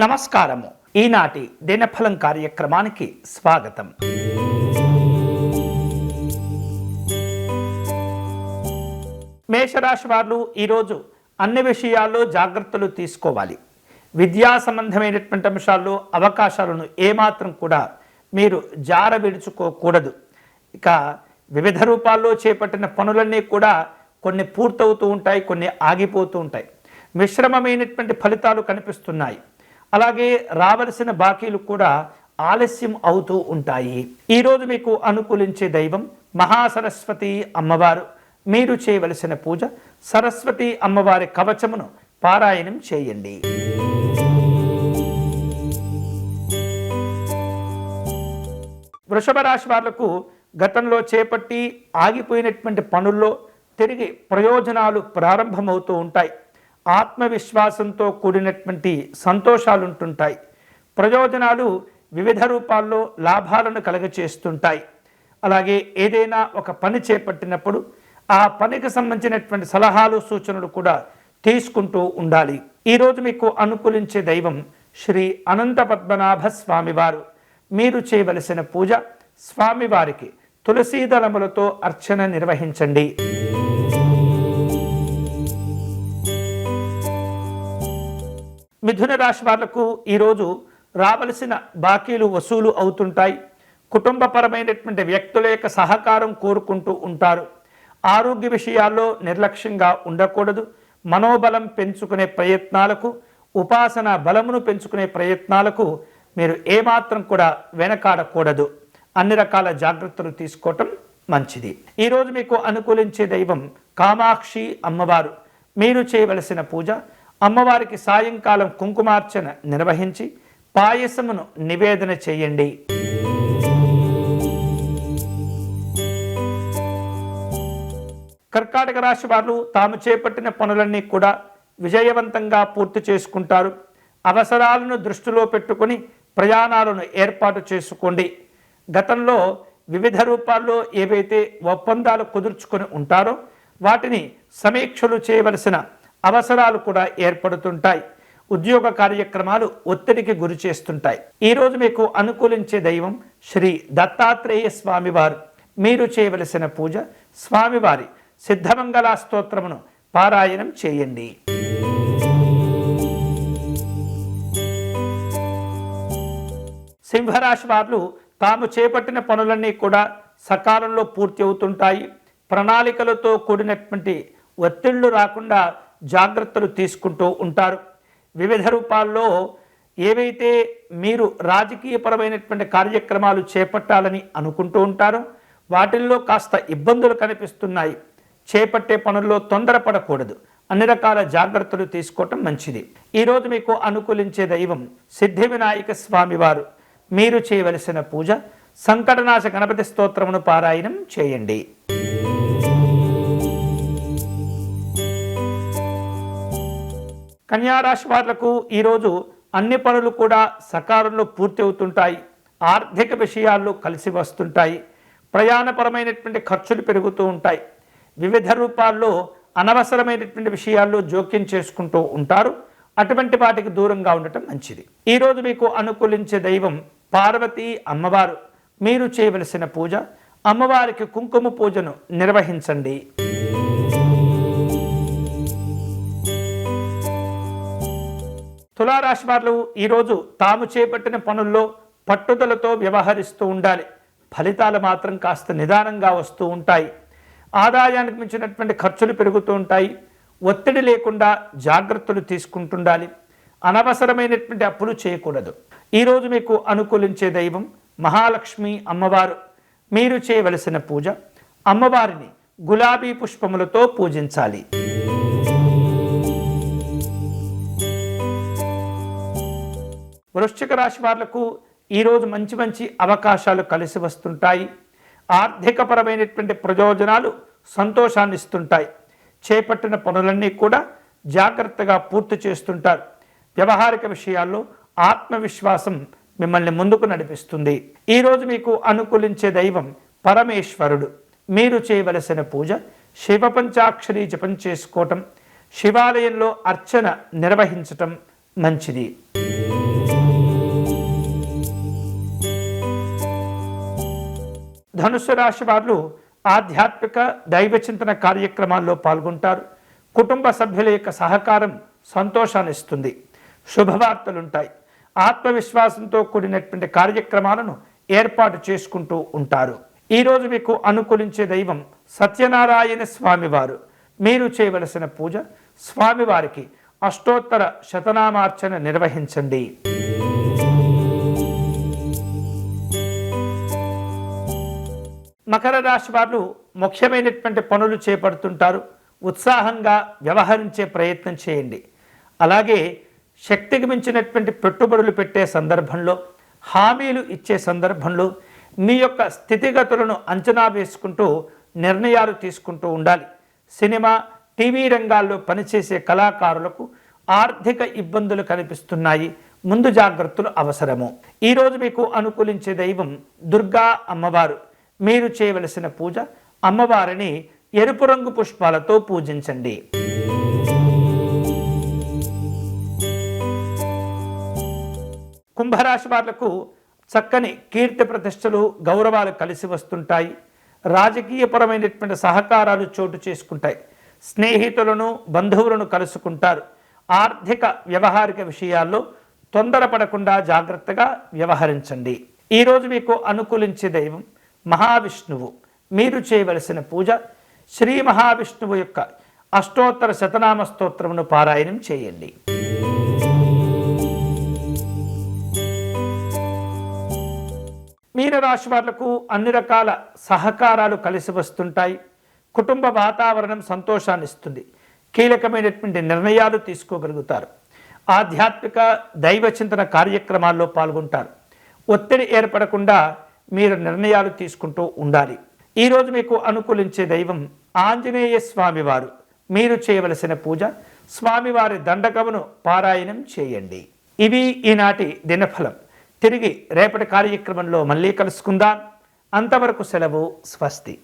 నమస్కారము. ఈనాటి దినఫలం కార్యక్రమానికి స్వాగతం. మేషరాశి వారు ఈరోజు అన్ని విషయాల్లో జాగ్రత్తలు తీసుకోవాలి. విద్యా సంబంధమైనటువంటి అంశాల్లో అవకాశాలను ఏమాత్రం కూడా మీరు జార విడుచుకోకూడదు ఇక వివిధ రూపాల్లో చేపట్టిన పనులన్నీ కూడా కొన్ని పూర్తవుతూ ఉంటాయి కొన్ని ఆగిపోతూ ఉంటాయి. మిశ్రమమైనటువంటి ఫలితాలు కనిపిస్తున్నాయి. అలాగే రావలసిన బాకీలు కూడా ఆలస్యం అవుతూ ఉంటాయి. ఈరోజు మీకు అనుకూలించే దైవం మహాసరస్వతి అమ్మవారు. మీరు చేయవలసిన పూజ సరస్వతి అమ్మవారి కవచమును పారాయణం చేయండి. వృషభ రాశి వాళ్ళకు గతంలో చేపట్టి ఆగిపోయినటువంటి పనుల్లో తిరిగి ప్రయోజనాలు ప్రారంభమవుతూ ఉంటాయి. ఆత్మవిశ్వాసంతో కూడినటువంటి సంతోషాలు ఉంటుంటాయి ప్రయోజనాలు వివిధ రూపాల్లో లాభాలను కలగచేస్తుంటాయి. అలాగే ఏదైనా ఒక పని చేపట్టినప్పుడు ఆ పనికి సంబంధించినటువంటి సలహాలు సూచనలు కూడా తీసుకుంటూ ఉండాలి. ఈరోజు మీకు అనుకూలించే దైవం శ్రీ అనంత పద్మనాభ స్వామివారు. మీరు చేయవలసిన పూజ స్వామివారికి తులసీదళములతో అర్చన నిర్వహించండి. మిథున రాశి వాళ్ళకు ఈరోజు రావలసిన బాకీలు వసూలు అవుతుంటాయి. కుటుంబపరమైనటువంటి వ్యక్తుల యొక్క సహకారం కోరుకుంటూ ఉంటారు. ఆరోగ్య విషయాల్లో నిర్లక్ష్యంగా ఉండకూడదు. మనోబలం పెంచుకునే ప్రయత్నాలకు ఉపాసన బలమును పెంచుకునే ప్రయత్నాలకు మీరు ఏమాత్రం కూడా వెనకాడకూడదు. అన్ని రకాల జాగ్రత్తలు తీసుకోవటం మంచిది. ఈరోజు మీకు అనుకూలించే దైవం కామాక్షి అమ్మవారు. మీరు చేయవలసిన పూజ అమ్మవారికి సాయంకాలం కుంకుమార్చన నిర్వహించి పాయసమును నివేదన చేయండి. కర్కాటక రాశి వారు తాము చేపట్టిన పనులన్నీ కూడా విజయవంతంగా పూర్తి చేసుకుంటారు. అవసరాలను దృష్టిలో పెట్టుకొని ప్రయాణాలను ఏర్పాటు చేసుకోండి. గతంలో వివిధ రూపాల్లో ఏవైతే ఒప్పందాలు కుదుర్చుకొని ఉంటారో వాటిని సమీక్షలు చేయవలసిన అవసరాలు కూడా ఏర్పడుతుంటాయి. ఉద్యోగ కార్యక్రమాలు ఒత్తిడికి గురి చేస్తుంటాయి. ఈరోజు మీకు అనుకూలించే దైవం శ్రీ దత్తాత్రేయ స్వామివారు. మీరు చేయవలసిన పూజ స్వామివారి సిద్ధమంగళ స్తోత్రమును పారాయణం చేయండి. సింహరాశి వారు తాము చేపట్టిన పనులన్నీ కూడా సకాలంలో పూర్తి అవుతుంటాయి. ప్రణాళికలతో కూడినటువంటి ఒత్తిళ్ళు రాకుండా జాగ్రత్తలు తీసుకుంటూ ఉంటారు. వివిధ రూపాల్లో ఏవైతే మీరు రాజకీయపరమైనటువంటి కార్యక్రమాలు చేపట్టాలని అనుకుంటూ ఉంటారో వాటిల్లో కాస్త ఇబ్బందులు కనిపిస్తున్నాయి. చేపట్టే పనుల్లో తొందరపడకూడదు. అన్ని రకాల జాగ్రత్తలు తీసుకోవటం మంచిది. ఈరోజు మీకు అనుకూలించే దైవం సిద్ధి వినాయక స్వామివారు. మీరు చేయవలసిన పూజ సంకటనాశ గణపతి స్తోత్రమును పారాయణం చేయండి. కన్యారాశి వాళ్ళకు ఈరోజు అన్ని పనులు కూడా సకాలంలో పూర్తి అవుతుంటాయి ఆర్థిక విషయాల్లో కలిసి వస్తుంటాయి. ప్రయాణపరమైనటువంటి ఖర్చులు పెరుగుతూ ఉంటాయి. వివిధ రూపాల్లో అనవసరమైనటువంటి విషయాల్లో జోక్యం చేసుకుంటూ ఉంటారు. అటువంటి వాటికి దూరంగా ఉండటం మంచిది. ఈరోజు మీకు అనుకూలించే దైవం పార్వతీ అమ్మవారు. మీరు చేయవలసిన పూజ. అమ్మవారికి కుంకుమ పూజను నిర్వహించండి. తులారాశి వారు ఈరోజు తాము చేపట్టిన పనుల్లో పట్టుదలతో వ్యవహరిస్తూ ఉండాలి. ఫలితాలు మాత్రం కాస్త నిదానంగా వస్తూ ఉంటాయి. ఆదాయానికి మించినటువంటి ఖర్చులు పెరుగుతూ ఉంటాయి. ఒత్తిడి లేకుండా జాగ్రత్తలు తీసుకుంటుండాలి. అనవసరమైనటువంటి అప్పులు చేయకూడదు. ఈరోజు మీకు అనుకూలించే దైవం మహాలక్ష్మి అమ్మవారు. మీరు చేయవలసిన పూజ అమ్మవారిని గులాబీ పుష్పములతో పూజించాలి. వృశ్చిక రాశి వాళ్ళకు ఈరోజు మంచి మంచి అవకాశాలు కలిసి వస్తుంటాయి. ఆర్థికపరమైనటువంటి ప్రయోజనాలు సంతోషాన్ని ఇస్తుంటాయి. చేపట్టిన పనులన్నీ కూడా జాగ్రత్తగా పూర్తి చేస్తుంటారు. వ్యవహారిక విషయాల్లో ఆత్మవిశ్వాసం మిమ్మల్ని ముందుకు నడిపిస్తుంది. ఈరోజు మీకు అనుకూలించే దైవం పరమేశ్వరుడు. మీరు చేయవలసిన పూజ శివ పంచాక్షరి జపం చేసుకోవటం శివాలయంలో అర్చన నిర్వహించటం మంచిది. ధనుసు రాశి వాళ్ళు ఆధ్యాత్మిక దైవచింతన కార్యక్రమాల్లో పాల్గొంటారు. కుటుంబ సభ్యుల యొక్క సహకారం సంతోషాన్ని ఇస్తుంది. శుభవార్తలుంటాయి. ఆత్మవిశ్వాసంతో కూడినటువంటి కార్యక్రమాలను ఏర్పాటు చేసుకుంటూ ఉంటారు. ఈరోజు మీకు అనుకూలించే దైవం సత్యనారాయణ స్వామివారు. మీరు చేయవలసిన పూజ స్వామివారికి అష్టోత్తర శతనామార్చన నిర్వహించండి. మకర రాశి వారు ముఖ్యమైనటువంటి పనులు చేపడుతుంటారు. ఉత్సాహంగా వ్యవహరించే ప్రయత్నం చేయండి. అలాగే శక్తికి మించినటువంటి పెట్టుబడులు పెట్టే సందర్భంలో హామీలు ఇచ్చే సందర్భంలో మీ యొక్క స్థితిగతులను అంచనా వేసుకుంటూ నిర్ణయాలు తీసుకుంటూ ఉండాలి. సినిమా టీవీ రంగాల్లో పనిచేసే కళాకారులకు ఆర్థిక ఇబ్బందులు కనిపిస్తున్నాయి. ముందు జాగ్రత్తలు అవసరము. ఈరోజు మీకు అనుకూలించే దైవం దుర్గా అమ్మవారు. మీరు చేయవలసిన పూజ అమ్మవారిని ఎరుపు రంగు పుష్పాలతో పూజించండి. కుంభరాశి వాళ్ళకు చక్కని కీర్తి ప్రతిష్టలు గౌరవాలు కలిసి వస్తుంటాయి. రాజకీయపరమైనటువంటి సహకారాలు చోటు చేసుకుంటాయి. స్నేహితులను బంధువులను కలుసుకుంటారు. ఆర్థిక వ్యవహారిక విషయాల్లో తొందరపడకుండా జాగ్రత్తగా వ్యవహరించండి. ఈరోజు మీకు అనుకూలించే దైవం మహావిష్ణువు. మీరు చేయవలసిన పూజ శ్రీ మహావిష్ణువు యొక్క అష్టోత్తర శతనామ స్తోత్రమును పారాయణం చేయండి. మీనరాశి వాళ్ళకు అన్ని రకాల సహకారాలు కలిసి వస్తుంటాయి. కుటుంబ వాతావరణం సంతోషాన్ని ఇస్తుంది. కీలకమైనటువంటి నిర్ణయాలు తీసుకోగలుగుతారు. ఆధ్యాత్మిక దైవ చింతన కార్యక్రమాల్లో పాల్గొంటారు. ఒత్తిడి ఏర్పడకుండా మీరు నిర్ణయాలు తీసుకుంటూ ఉండాలి. ఈరోజు మీకు అనుకూలించే దైవం ఆంజనేయ స్వామివారు. మీరు చేయవలసిన పూజ స్వామివారి దండకమును పారాయణం చేయండి. ఇవి ఈనాటి దినఫలం. తిరిగి రేపటి కార్యక్రమంలో మళ్ళీ కలుసుకుందాం. అంతవరకు సెలవు స్వస్తి.